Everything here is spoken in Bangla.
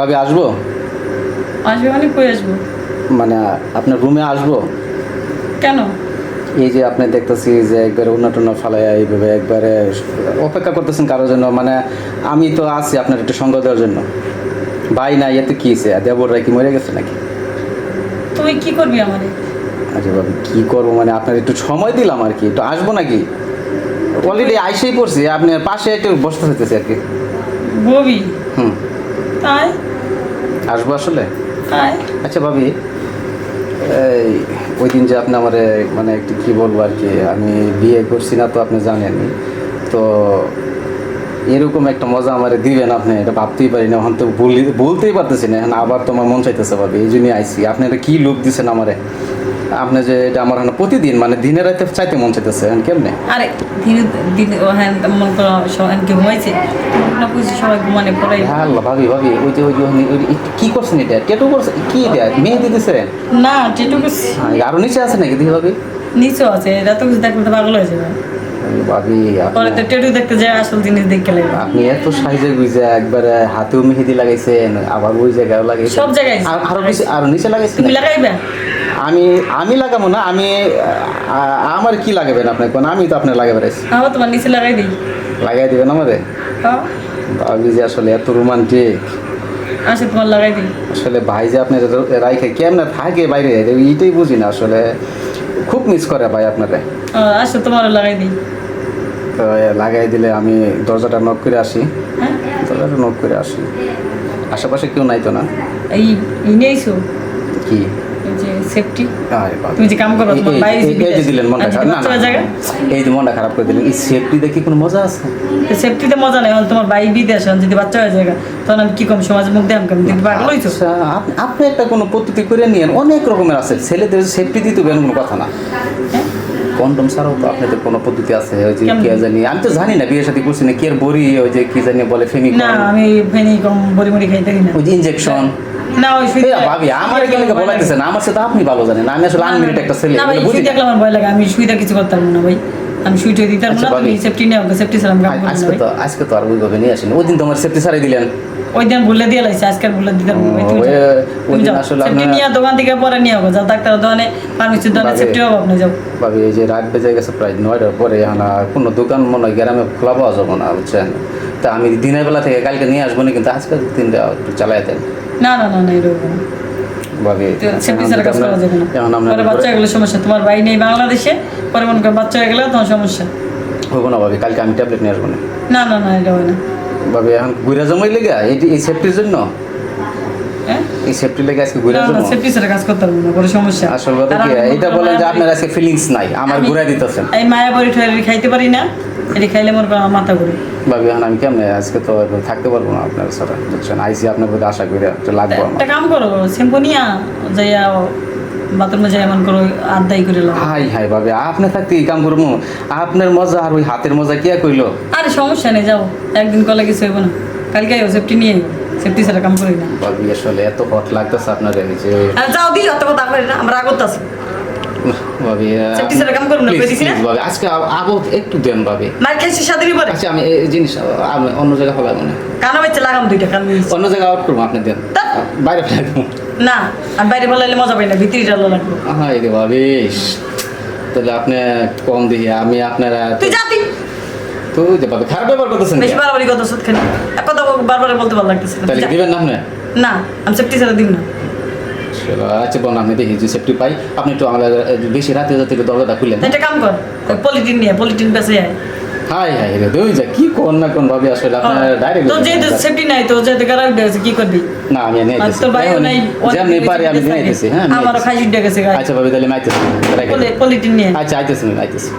কবে আসব? আসবে মানে কই আসব? মানে আপনার রুমে আসব? কেন? এই যে আপনি দেখতেছি যে একবারে উন্নটন ফালাই এইভাবে একবারে অপেক্ষা করতেছেন কারোর জন্য মানে আমি তো আছি আপনার একটু সঙ্গ দেওয়ার জন্য। ভাই না এতে কি হয়েছে? দেবররা কি মরে গেছে নাকি? তুই কি করবি আমারে? আরে বাবু কি করব? মানে আপনার একটু সময় দিলাম আর কি। একটু আসব নাকি? অলরেডি আইসেই পড়ছি আপনার পাশে একটু বসতে হইতেছে আর কি। ববি? হুম। তাই? আসব আসলে? তাই আচ্ছা ভাবি এই ওই দিন যে আপনি আমার মানে একটু কী বলব আর কি আমি বিয়ে করছি না তো আপনি জানেন। তো এরকম একটা মজা আমার দিবেন আপনি এটা ভাবতেই পারি না এখন তো বলি- বলতেই পারতেছি না এখন আবার তোমার মন চাইতেছে ভাবি এই জন্যই আইসি আপনি এটা কী লোক দিচ্ছেন আমারে? আপনি যে এটা আমার এখন প্রতিদিন মানে দিনের রাতে চাইতে মন চাইতেছে এখন কেমনে? আরে দিনে দিনে হ্যাঁ মনে করো সবাই কি ঘুমাইছে না বুঝছি সবাই ঘুমানে পড়ে হ্যাঁ আল্লাহ ভাবি ভাবি ওই যে ওই যে কী করছেন এটা? টেটু করছে কী এটা? মেহেদি দিতেছেন না টেটু করছি। আরও নিচে আছে নাকি দেখি ভাবি? নিচেও আছে এটা তো কিছু দেখলে তো পাগল হয়ে যাবে। ভাবি পরে তো টেটু দেখতে যায় আসল জিনিস দেখতে লাগবে। আপনি এত সাইজে গুইজে একবারে হাতেও মেহেদি লাগাইছেন আবার ওই জায়গায় লাগাইছেন। সব জায়গায় আর- আরও আরও নিচে লাগাইছেন তুমি লাগাইবে? আমি আমি লাগাবো না আমি আমার কি লাগাবেন আপনি? কোন আমি তো আপনার লাগাবে রাইছি হ্যাঁ তোমার নিচে লাগাই দিই। লাগাই দিবেন আমারে? হ্যাঁ। ভাবি যে আসলে এত রোমান্টিক। আসে তোমার লাগাই দিই। আসলে ভাই যে আপনার রাইখে কেমনে থাকে বাইরে এইটাই বুঝি না আসলে। খুব মিস করে ভাই আপনারে। আসে তোমার লাগাই দিই। তো লাগাই দিলে আমি দরজাটা নক করে আসি। হ্যাঁ। দরজাটা নক করে আসি। আশেপাশে কেউ নাই তো না? এই নিয়েছো কি? সেফটি তুমি যে কাম করো, তোমার এই- যে দিলেন মনটা খারাপ। না বাচ্চা না, হয়ে যায়? এই যে মনটা খারাপ করে দিলেন। এই সেফটি দেখি কোনো মজা আছে? সেফটিতে মজা নেই তোমার ভাই বিদেশ এখন যদি বাচ্চা হয়ে যায় তখন আমি কি কম সমাজে মুখ দেখাম কেমন? দেখতে পাগল হইছো আচ্ছা, আপনি একটা কোনো পদ্ধতি করে নিয়েন। অনেক রকমের আছে। ছেলেদের সেফটি দিতে বেন কোনো কথা না। হ্যাঁ? কন্ডম ছাড়াও তো আপনাদের কোনো পদ্ধতি আছে? ওই যে কে জানি আমি তো জানি না বিয়ের সাথে করছি না। কি বড়ি ওই যে কি জানি বলে ফেমিক না আমি ফেনিকম বড়ি মুড়ি খাইতে না। ওই যে ইনজেকশন না ওই শুই ভাবি আমার কেন সাথে আপনি ভালো জানেন আমি আসলে আনমিনিট একটা ছেলে বুঝি শুই না। দেখলে আমার ভয় লাগে আমি শুইতে কিছু করতাম না ভাই আমি শুইতে দিতে পারব আচ্ছা, না তুমি সেফটি নিয়ে আমাকে সেফটি করব না আজকে তো আজকে তো আর ওইভাবে নিয়ে আসেন। ওই দিন তো আমার সেফটি ছাড়াই দিলেন। ওই দিন ভুলে দিয়ে লাইছে আজকে আর ভুলে দিতে পারব না ভাই তুমি ওই-। ওই দিন আসলে আপনার- নিয়ে দোকান থেকে পরে নিয়ে যাব। যাও ডাক্তার দোকানে ফার্মেসির দোকানে সেফটি হবে আপনি যাও। ভাবি এই যে রাত বেজে গেছে প্রায় নয়টার পরে এখন কোনো দোকান মনে হয় গ্রামে খোলা পাওয়া যাব না বুঝছেন? তা আমি দিনের বেলা থেকে কালকে নিয়ে আসব না কিন্তু আজকে দিনটা একটু চালাই দেন না না না না এরকম না। ভাবি সেফটি ছাড়া কাজ না। এখন আমরা পরে বাচ্চা গেলে সমস্যা। তোমার ভাই নেই বাংলাদেশে পরে মনে করো বাচ্চা হয়ে গেলে তোমার সমস্যা। হব না ভাবে কালকে আমি ট্যাবলেট নিয়ে আসব না। না না না এটা হয় না। ভাবে এখন ঘুরে জমাই লেগে এই সেফটির জন্য? এই সেফটি লেগে আজকে ঘুরে না সেফটি ছাড়া কাজ করতে পারব না পরে সমস্যা। আসল কথা কি? এটা বলেন যে আপনার আজকে ফিলিংস নাই আমার আমি- ঘুরে দিতেছেন। এই মায়াবড়ি ঠয়ারি খাইতে পারি না এটি খাইলে আমার মাথা ঘুরে। ভাবি এখন আমি কেমনে? আজকে তো থাকতে পারব না আপনার সাথে বুঝছেন? আইসি আপনার প্রতি আশা করে একটু লাগবো একটা কাম করো শ্যাম্পু নিয়া যাইয়া বাথরুমে যাই এমন করো আড্ডাই করে লাও। হাই হাই ভাবে আপনি থাকতে এই কাম করব। আপনার মজা আর ওই হাতের মজা কে কইলো? আরে সমস্যা নেই যাও। একদিন কলে কিছু হইব না। কালকে আইও সেফটি নিয়ে সেফটি ছাড়া কাম করি না। ভাবি আসলে এত হট লাগতেছে আপনার যাও দি অত কথা করি না আমরা আগত আছি ভাবি সেফটি ছাড়া কাম করুন না please, না। ভাবি আজকে আব- একটু দেন ভাবি মার খেয়েছি সাদিনই পরে। আচ্ছা আমি এই জিনিস আমি অন্য কানা বাচ্চা লাগাম দুইটা কান অন্য আউট করব আপনি দেন। বাইরে ফেলাবো। না আমি বাইরে ফেলাইলে মজা পাই না ভিতরে ডালো লাগবে। হাই রে ভাবি তাহলে আপনি কম দিয়ে আমি আপনারা তুই তো যে খারাপ ব্যাপার করতেছেন বেশি? বারবারই কথা সুদ বারবার বলতে ভালো লাগতেছে তাহলে দিবেন না আপনি? না আমি সেফটি ছাড়া দিব না। আচ্ছা বোন আপনি দেখি যে সেফটি পাই। আপনি একটু আমাদের বেশি রাতে যাতে একটু দরজাটা খুলেন তো একটা কাম কর পলিটিন নিয়ে পলিটিন বেঁচে যায় হাই হাই রে দুই যা কি কোন না কোন ভাবে আসলে আপনার ডাইরেক্ট তো যেহেতু সেফটি নাই তো যেহেতু উঠে কি করবি? না আমি তোর ভাইও নাই যেমনি পারি আমি আইতেছি হ্যাঁ আইতেছি। খাই উঠে গেছে আচ্ছা ভাবি তাহলে আমি রাখেন। পলিটিন নিয়ে। আচ্ছা আইতেছি আইতেছি।